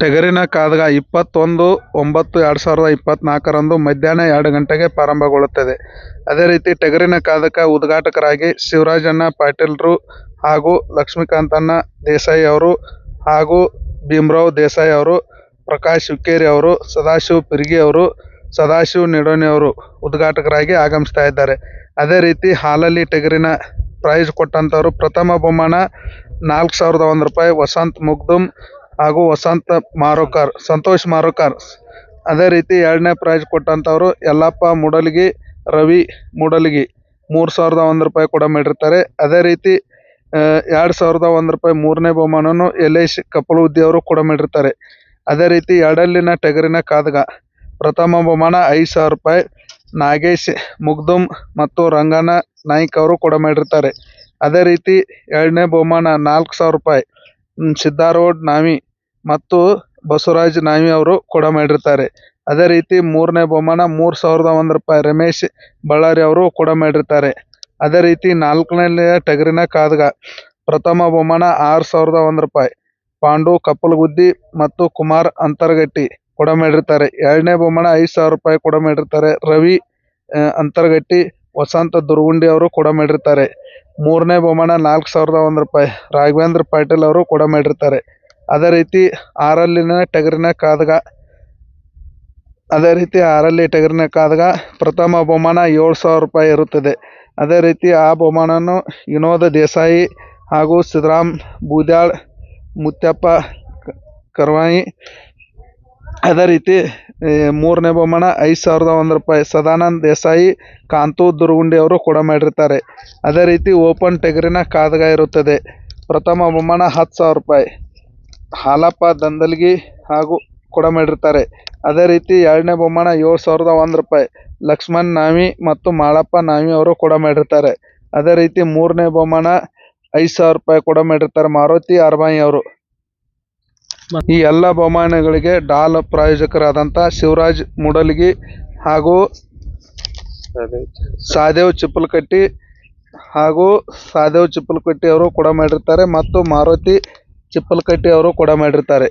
ಟಗರಿನ ಕಾದಗ ಇಪ್ಪತ್ತೊಂದು, ಒಂಬತ್ತು, ಎರಡು ಸಾವಿರದ ಇಪ್ಪತ್ನಾಲ್ಕರಂದು ಮಧ್ಯಾಹ್ನ ಎರಡು ಗಂಟೆಗೆ ಪ್ರಾರಂಭಗೊಳ್ಳುತ್ತದೆ. ಅದೇ ರೀತಿ ಟಗರಿನ ಕಾದಕ ಉದ್ಘಾಟಕರಾಗಿ ಶಿವರಾಜಣ್ಣ ಪಾಟೀಲ್ರು ಹಾಗೂ ಲಕ್ಷ್ಮೀಕಾಂತಣ್ಣ ದೇಸಾಯಿ ಅವರು ಹಾಗೂ ಭೀಮರಾವ್ ದೇಸಾಯಿ ಅವರು, ಪ್ರಕಾಶ್ ಹುಕ್ಕೇರಿ ಅವರು, ಸದಾಶಿವ ಪಿರ್ಗಿ ಅವರು, ಸದಾಶಿವ ನೆಡೋನಿ ಅವರು ಉದ್ಘಾಟಕರಾಗಿ ಆಗಮಿಸ್ತಾ ಇದ್ದಾರೆ. ಅದೇ ರೀತಿ ಹಾಲಲ್ಲಿ ಟಗರಿನ ಪ್ರೈಸ್ ಕೊಟ್ಟಂಥವ್ರು ಪ್ರಥಮ ಬಹುಮಾನ ನಾಲ್ಕು ಸಾವಿರದ ಒಂದು ರೂಪಾಯಿ ವಸಂತ್ ಮುಗ್ದುಮ್ ಹಾಗೂ ವಸಂತ ಮಾರೋಕರ್, ಸಂತೋಷ್ ಮಾರೋಕರ್. ಅದೇ ರೀತಿ ಎರಡನೇ ಪ್ರೈಸ್ ಕೊಟ್ಟಂತವರು ಯಲ್ಲಪ್ಪ ಮೂಡಲಗಿ, ರವಿ ಮೂಡಲಗಿ. ಮೂರು ಸಾವಿರದ ಒಂದು ರೂಪಾಯಿ ಕೂಡ ಮಾಡಿರ್ತಾರೆ. ಅದೇ ರೀತಿ ಎರಡು ಸಾವಿರದ ಒಂದು ರೂಪಾಯಿ ಮೂರನೇ ಬಹುಮಾನವನ್ನು ಸಿ ಕಪಲುದ್ದಿ ಅವರು ಕೂಡ ಮಾಡಿರ್ತಾರೆ. ಅದೇ ರೀತಿ ಎರಡಲ್ಲಿನ ಟಗರಿನ ಕಾದಗ ಪ್ರಥಮ ಬಹುಮಾನ ಐದು ಸಾವಿರ ರೂಪಾಯಿ. ನಾಗೇಶ್ ಮುಗ್ದುಮ್ ಮತ್ತು ರಂಗನ ನಾಯ್ಕ ಅವರು ಕೂಡ ಮಾಡಿರ್ತಾರೆ. ಅದೇ ರೀತಿ ಎರಡನೇ ಬಹುಮಾನ ನಾಲ್ಕು ಸಾವಿರ ರೂಪಾಯಿ. ಸಿದ್ಧಾರೂಢ್ ನಾವಿ ಮತ್ತು ಬಸವರಾಜ್ ನಾವಿ ಅವರು ಕೂಡ ಮಾಡಿರ್ತಾರೆ ಅದೇ ರೀತಿ ಮೂರನೇ ಬಹುಮಾನ ಮೂರು ಸಾವಿರದ ಒಂದು ರೂಪಾಯಿ ರಮೇಶ್ ಬಳ್ಳಾರಿ ಅವರು ಕೂಡ ಮಾಡಿರ್ತಾರೆ ಅದೇ ರೀತಿ ನಾಲ್ಕನೇ ಟಗರಿನ ಕಾದಗ ಪ್ರಥಮ ಬಹುಮಾನ ಆರು ಸಾವಿರದ ಒಂದು ರೂಪಾಯಿ ಪಾಂಡು ಕಪ್ಪಲಗುದ್ದಿ ಮತ್ತು ಕುಮಾರ್ ಅಂತರಗಟ್ಟಿ ಕೂಡ ಮಾಡಿರ್ತಾರೆ ಎರಡನೇ ಬಹುಮಾನ ಐದು ಸಾವಿರ ರೂಪಾಯಿ ಕೂಡ ಮಾಡಿರ್ತಾರೆ ರವಿ ಅಂತರಗಟ್ಟಿ, ವಸಂತ ದುರ್ಗುಂಡಿ ಅವರು ಕೂಡ ಮಾಡಿರ್ತಾರೆ ಮೂರನೇ ಬಹುಮಾನ ನಾಲ್ಕು ಸಾವಿರದ ಒಂದು ರೂಪಾಯಿ ರಾಘವೇಂದ್ರ ಪಾಟೀಲ್ ಅವರು ಕೂಡ ಮಾಡಿರ್ತಾರೆ ಅದೇ ರೀತಿ ಆರಲ್ಲಿನ ಟಗರಿನ ಕಾದಗ, ಅದೇ ರೀತಿ ಆರಲ್ಲಿ ಟಗರಿನ ಕಾದಗ ಪ್ರಥಮ ಬಹುಮಾನ ಏಳು ಸಾವಿರ ರೂಪಾಯಿ ಇರುತ್ತದೆ. ಅದೇ ರೀತಿ ಆ ಬಹುಮಾನವನ್ನು ವಿನೋದ ದೇಸಾಯಿ ಹಾಗೂ ಸಿದ್ದರಾಮ್ ಬೂದ್ಯಾಳ್, ಮುತ್ಯಪ್ಪ ಕರ್ವಾಯಿ ಅದೇ ರೀತಿ ಮೂರನೇ ಬಹುಮಾನ ಐದು ಸಾವಿರದ ಒಂದು ರೂಪಾಯಿ ಸದಾನಂದ್ ದೇಸಾಯಿ, ಕಾಂತು ದುರ್ಗುಂಡಿ ಅವರು ಕೂಡ ಮಾಡಿರ್ತಾರೆ. ಅದೇ ರೀತಿ ಓಪನ್ ಟೆಗರಿನ ಕಾದಗ ಇರುತ್ತದೆ. ಪ್ರಥಮ ಬಹುಮಾನ ಹತ್ತು ಸಾವಿರ ರೂಪಾಯಿ. ಹಾಲಪ್ಪ ದಂದಲ್ಗಿ ಹಾಗೂ ಕೂಡ ಮಾಡಿರ್ತಾರೆ ಅದೇ ರೀತಿ ಎರಡನೇ ಬಹುಮಾನ ಏಳು ಸಾವಿರದ ಒಂದು ರೂಪಾಯಿ. ಲಕ್ಷ್ಮಣ್ ನಾವಿ ಮತ್ತು ಮಾಳಪ್ಪ ನಾವಿ ಅವರು ಕೂಡ ಮಾಡಿರ್ತಾರೆ ಅದೇ ರೀತಿ ಮೂರನೇ ಬಹುಮಾನ ಐದು ಸಾವಿರ ರೂಪಾಯಿ ಕೂಡ ಮಾಡಿರ್ತಾರೆ ಮಾರುತಿ ಅರ್ಬಾಯಿ ಅವರು. ಈ ಎಲ್ಲ ಬಹುಮಾನಗಳಿಗೆ ಡಾಲ್ ಪ್ರಾಯೋಜಕರಾದಂತಹ ಶಿವರಾಜ್ ಮೂಡಲ್ಗಿ ಹಾಗೂ ಸಾದೇವ್ ಚಿಪ್ಪಲಕಟ್ಟಿ ಹಾಗೂ ಸಾದೇವ್ ಚಿಪ್ಪಲಕಟ್ಟಿ ಅವರು ಕೂಡ ಮಾಡಿರ್ತಾರೆ ಮತ್ತು ಮಾರುತಿ ಚಿಪ್ಪಲಕಟ್ಟಿ ಅವರು ಕೂಡ ಮಾಡಿರ್ತಾರೆ.